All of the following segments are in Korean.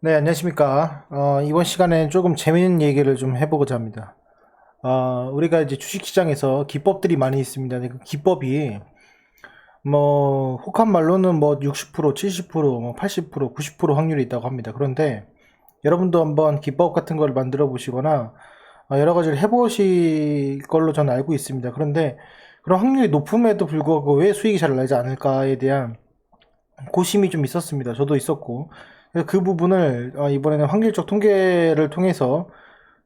네, 안녕하십니까. 어, 이번 시간에 조금 재미있는 얘기를 좀 해보고자 합니다. 어, 우리가 이제 주식시장에서 기법들이 많이 있습니다. 그 기법이 뭐 혹한 말로는 뭐 60%, 70%, 뭐 80%, 90% 확률이 있다고 합니다. 그런데 여러분도 한번 기법 같은 걸 만들어 보시거나 어, 여러 가지를 해보실 걸로 저는 알고 있습니다. 그런데 그런 확률이 높음에도 불구하고 왜 수익이 잘 나지 않을까에 대한 고심이 좀 있었습니다. 저도 있었고 그 부분을 어, 이번에는 확률적 통계를 통해서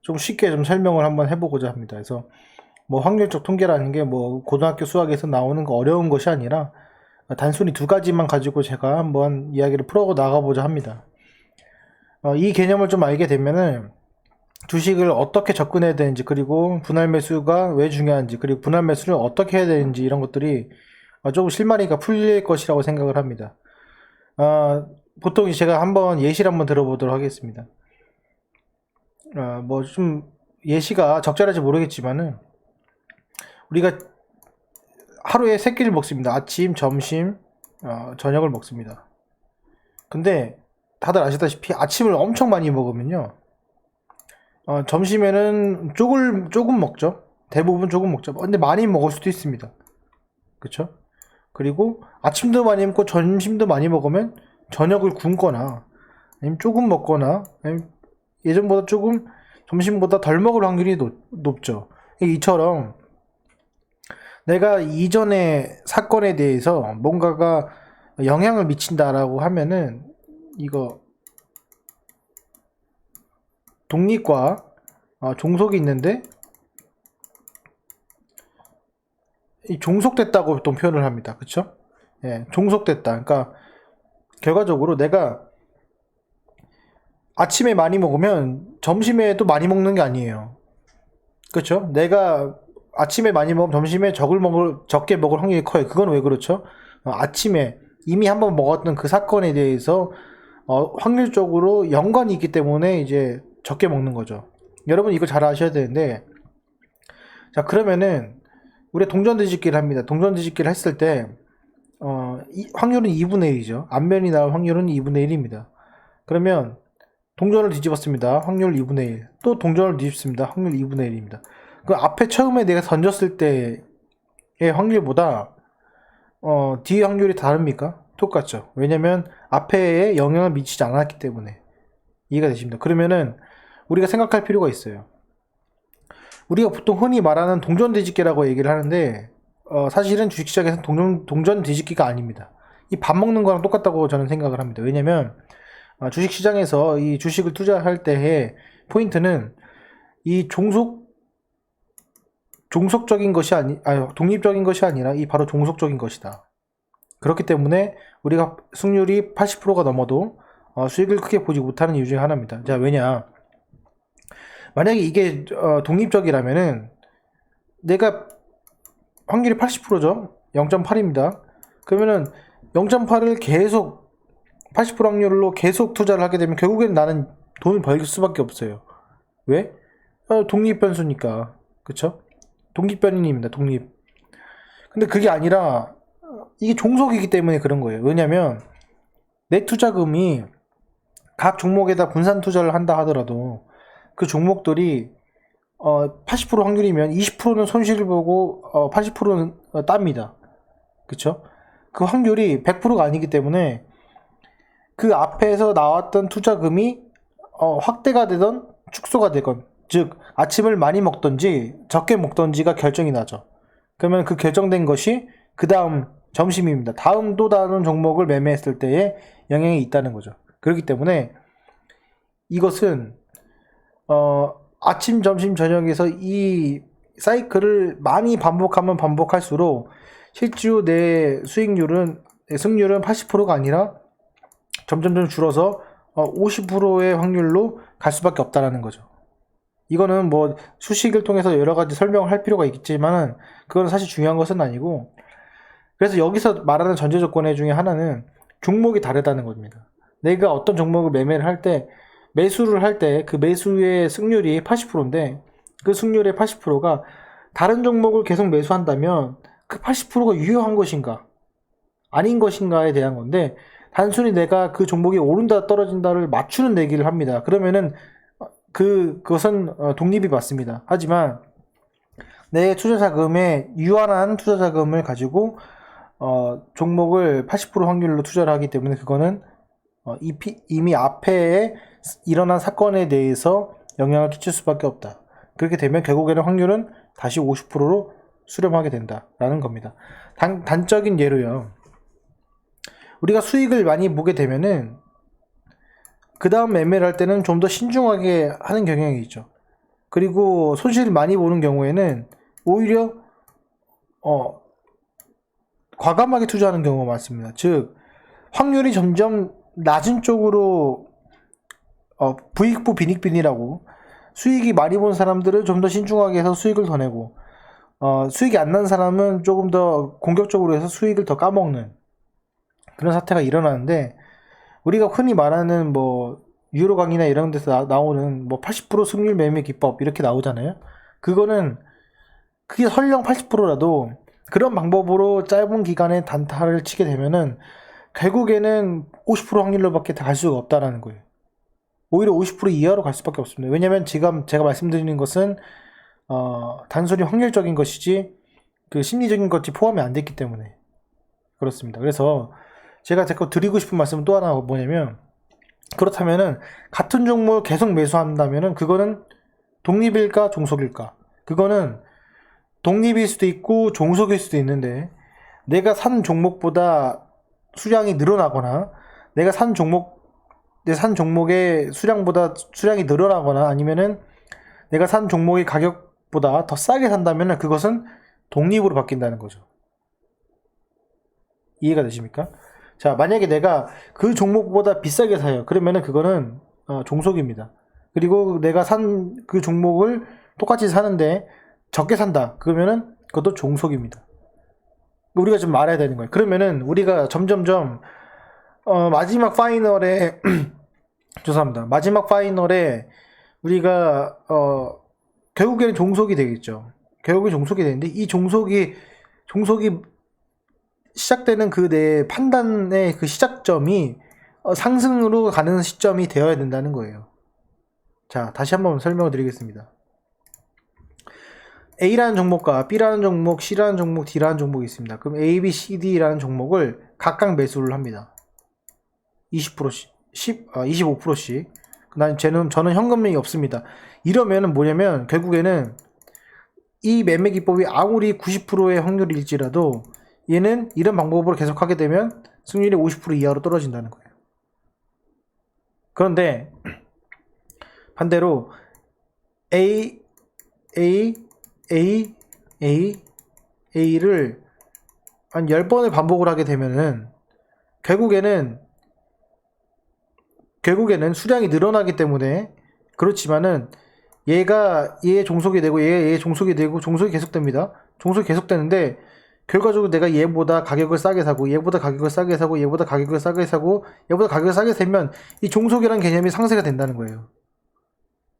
좀 쉽게 좀 설명을 한번 해보고자 합니다. 그래서 뭐 확률적 통계라는 게 뭐 고등학교 수학에서 나오는 거 어려운 것이 아니라 단순히 두 가지만 가지고 제가 한번 이야기를 풀어 나가보자 합니다. 어, 이 개념을 좀 알게 되면은 주식을 어떻게 접근해야 되는지 그리고 분할 매수가 왜 중요한지 그리고 분할 매수를 어떻게 해야 되는지 이런 것들이 어, 조금 실마리가 풀릴 것이라고 생각을 합니다. 어, 보통 제가 한번 예시를 한번 들어보도록 하겠습니다. 어, 뭐좀 예시가 적절할지 모르겠지만은 우리가 하루에 세 끼를 먹습니다. 아침, 점심, 어, 저녁을 먹습니다. 근데 다들 아시다시피 아침을 엄청 많이 먹으면요. 어, 점심에는 조금 조금 먹죠. 대부분 조금 먹죠. 근데 많이 먹을 수도 있습니다. 그쵸? 그리고 아침도 많이 먹고 점심도 많이 먹으면 저녁을 굶거나 아니면 조금 먹거나 아니면 예전보다 조금 점심보다 덜 먹을 확률이 높, 높죠. 이처럼 내가 이전의 사건에 대해서 뭔가가 영향을 미친다라고 하면은 이거 독립과 어, 종속이 있는데 이 종속됐다고 보통 표현을 합니다. 그쵸? 예, 종속됐다. 그러니까 결과적으로 내가 아침에 많이 먹으면 점심에 또 많이 먹는 게 아니에요. 그렇죠? 내가 아침에 많이 먹으면 점심에 적을 먹을 적게 먹을 확률이 커요. 그건 왜 그렇죠? 어, 아침에 이미 한번 먹었던 그 사건에 대해서 어, 확률적으로 연관이 있기 때문에 이제 적게 먹는 거죠. 여러분 이거 잘 아셔야 되는데 자 그러면은 우리 동전 뒤집기를 합니다. 동전 뒤집기를 했을 때 어, 이- 확률은 2분의 1이죠. 앞면이 나올 확률은 2분의 1입니다. 그러면 동전을 뒤집었습니다. 확률 2분의 1. 또 동전을 뒤집습니다. 확률 2분의 1입니다. 그 앞에 처음에 내가 던졌을 때의 확률보다 어, 뒤의 확률이 다릅니까? 똑같죠. 왜냐면 앞에에 영향을 미치지 않았기 때문에 이해가 되십니다. 그러면은 우리가 생각할 필요가 있어요. 우리가 보통 흔히 말하는 동전 뒤집기라고 얘기를 하는데 어, 사실은 주식시장에서는 동전, 동전 뒤집기가 아닙니다. 이 밥 먹는 거랑 똑같다고 저는 생각을 합니다. 왜냐면 어, 주식시장에서 이 주식을 투자할 때의 포인트는 이 종속 종속적인 것이 아니, 아 독립적인 것이 아니라 이 바로 종속적인 것이다. 그렇기 때문에 우리가 승률이 80%가 넘어도 어, 수익을 크게 보지 못하는 이유 중에 하나입니다. 자, 왜냐? 만약에 이게 어, 독립적이라면은 내가 확률이 80%죠. 0.8입니다. 그러면은 0.8을 계속 80% 확률로 계속 투자를 하게 되면 결국엔 나는 돈을 벌 수밖에 없어요. 왜? 어, 독립 변수니까. 그쵸? 독립 변인입니다. 독립. 근데 그게 아니라 어, 이게 종속이기 때문에 그런 거예요. 왜냐면 내 투자금이 각 종목에다 분산 투자를 한다 하더라도 그 종목들이 어, 80% 확률이면 20%는 손실을 보고 어, 80%는 어, 땁니다. 그쵸? 그 확률이 100%가 아니기 때문에 그 앞에서 나왔던 투자금이 어, 확대가 되던 축소가 되건 즉 아침을 많이 먹던지 적게 먹던지가 결정이 나죠. 그러면 그 결정된 것이 그 다음 점심입니다. 다음 또 다른 종목을 매매했을 때에 영향이 있다는 거죠. 그렇기 때문에 이것은 어, 아침, 점심, 저녁에서 이 사이클을 많이 반복하면 반복할수록 실제로 내 수익률은 내 승률은 80%가 아니라 점점점 줄어서 50%의 확률로 갈 수밖에 없다라는 거죠. 이거는 뭐 수식을 통해서 여러 가지 설명을 할 필요가 있겠지만은 그건 사실 중요한 것은 아니고 그래서 여기서 말하는 전제 조건 중에 하나는 종목이 다르다는 겁니다. 내가 어떤 종목을 매매를 할 때 매수를 할 때 그 매수의 승률이 80%인데 그 승률의 80%가 다른 종목을 계속 매수한다면 그 80%가 유효한 것인가 아닌 것인가에 대한 건데 단순히 내가 그 종목이 오른다 떨어진다를 맞추는 내기를 합니다. 그러면은 그 그것은 어, 독립이 맞습니다. 하지만 내 투자 자금에 유한한 투자 자금을 가지고 어, 종목을 80% 확률로 투자를 하기 때문에 그거는 어, 이피- 이미 앞에 일어난 사건에 대해서 영향을 끼칠 수밖에 없다. 그렇게 되면 결국에는 확률은 다시 50%로 수렴하게 된다라는 겁니다. 단, 단적인 예로요. 우리가 수익을 많이 보게 되면은 그 다음 매매를 할 때는 좀 더 신중하게 하는 경향이 있죠. 그리고 손실을 많이 보는 경우에는 오히려 어 과감하게 투자하는 경우가 많습니다. 즉 확률이 점점 낮은 쪽으로 어, 부익부 빈익빈이라고 수익이 많이 본 사람들은 좀 더 신중하게 해서 수익을 더 내고 어, 수익이 안 난 사람은 조금 더 공격적으로 해서 수익을 더 까먹는 그런 사태가 일어나는데 우리가 흔히 말하는 뭐 유로 강의나 이런 데서 나, 오는 뭐 80% 승률 매매 기법 이렇게 나오잖아요. 그거는 그게 설령 80%라도 그런 방법으로 짧은 기간에 단타를 치게 되면은 결국에는 50% 확률로밖에 갈 수가 없다라는 거예요. 오히려 50% 이하로 갈 수밖에 없습니다. 왜냐면 지금 제가 말씀드리는 것은 어, 단순히 확률적인 것이지 그 심리적인 것이 포함이 안 됐기 때문에 그렇습니다. 그래서 제가 자꾸 드리고 싶은 말씀은 또 하나 뭐냐면 그렇다면은 같은 종목을 계속 매수한다면은 그거는 독립일까 종속일까? 그거는 독립일 수도 있고 종속일 수도 있는데 내가 산 종목보다 수량이 늘어나거나 내가 산 종목 내 산 종목의 수량보다 수량이 늘어나거나 아니면은 내가 산 종목의 가격보다 더 싸게 산다면은 그것은 독립으로 바뀐다는 거죠. 이해가 되십니까? 자, 만약에 내가 그 종목보다 비싸게 사요. 그러면은 그거는 어, 종속입니다. 그리고 내가 산 그 종목을 똑같이 사는데 적게 산다. 그러면은 그것도 종속입니다. 우리가 좀 말해야 되는 거예요. 그러면은 우리가 점점점 어, 마지막 파이널에 죄송합니다. 마지막 파이널에 우리가 어, 결국에는 종속이 되겠죠. 결국에 종속이 되는데 이 종속이 종속이 시작되는 그 내 판단의 그 시작점이 어, 상승으로 가는 시점이 되어야 된다는 거예요. 자, 다시 한번 설명을 드리겠습니다. A라는 종목과 B라는 종목, C라는 종목, D라는 종목이 있습니다. 그럼 A, B, C, D라는 종목을 각각 매수를 합니다. 20%씩, 10, 아, 25%씩. 난 쟤는 저는 현금력이 없습니다. 이러면은 뭐냐면 결국에는 이 매매 기법이 아무리 90%의 확률일지라도 얘는 이런 방법으로 계속 하게 되면 승률이 50% 이하로 떨어진다는 거예요. 그런데 반대로 A, A, A, A, A를 한 10번을 반복을 하게 되면은 결국에는 결국에는 수량이 늘어나기 때문에 그렇지만은 얘가 얘 종속이 되고 얘, 얘 종속이 되고 종속이 계속됩니다. 종속이 계속되는데 결과적으로 내가 얘보다 가격을 싸게 사고 얘보다 가격을 싸게 사고 얘보다 가격을 싸게 사고 얘보다 가격을 싸게 사면 이 종속이라는 개념이 상쇄가 된다는 거예요.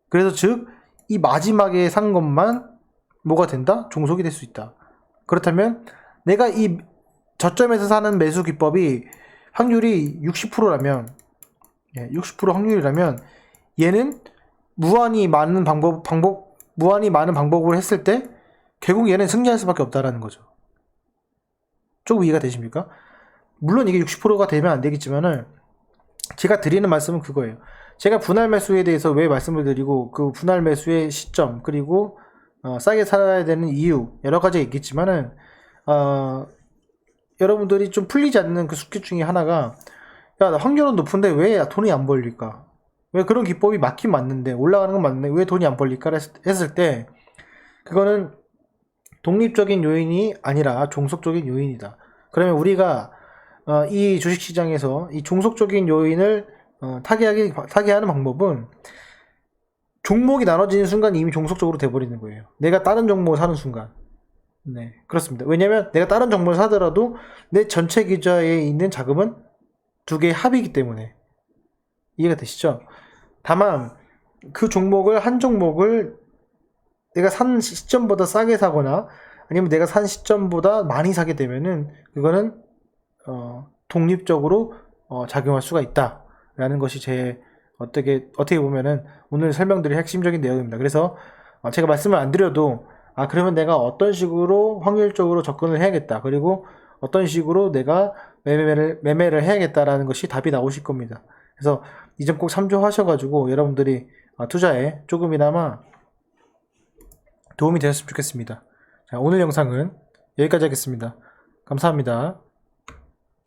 그래서 즉 이 마지막에 산 것만 뭐가 된다? 종속이 될 수 있다. 그렇다면 내가 이 저점에서 사는 매수 기법이 확률이 60%라면 60% 확률이라면 얘는 무한히 많은 방법 방법 무한히 많은 방법을 했을 때 결국 얘는 승리할 수밖에 없다라는 거죠. 조금 이해가 되십니까? 물론 이게 60%가 되면 안 되겠지만은 제가 드리는 말씀은 그거예요. 제가 분할 매수에 대해서 왜 말씀을 드리고 그 분할 매수의 시점 그리고 어, 싸게 살아야 되는 이유 여러 가지가 있겠지만은 어, 여러분들이 좀 풀리지 않는 그 숙제 중에 하나가 야, 나 확률은 높은데 왜 돈이 안 벌릴까? 왜 그런 기법이 맞긴 맞는데 올라가는 건 맞는데 왜 돈이 안 벌릴까 했을 때 그거는 독립적인 요인이 아니라 종속적인 요인이다. 그러면 우리가 어, 이 주식시장에서 이 종속적인 요인을 어, 타개하기 타개하는 방법은 종목이 나눠지는 순간 이미 종속적으로 돼버리는 거예요. 내가 다른 종목을 사는 순간. 네, 그렇습니다. 왜냐면 내가 다른 종목을 사더라도 내 전체 계좌에 있는 자금은 두 개의 합이기 때문에 이해가 되시죠? 다만 그 종목을 한 종목을 내가 산 시점보다 싸게 사거나 아니면 내가 산 시점보다 많이 사게 되면은 그거는 어, 독립적으로 어, 작용할 수가 있다라는 것이 제 어떻게 어떻게 보면은 오늘 설명드릴 핵심적인 내용입니다. 그래서 어, 제가 말씀을 안 드려도 아 그러면 내가 어떤 식으로 확률적으로 접근을 해야겠다. 그리고 어떤 식으로 내가 매매를 매매를 해야겠다라는 것이 답이 나오실 겁니다. 그래서 이 점 꼭 참조하셔가지고 여러분들이 어, 투자에 조금이나마 도움이 되었으면 좋겠습니다. 자, 오늘 영상은 여기까지 하겠습니다. 감사합니다.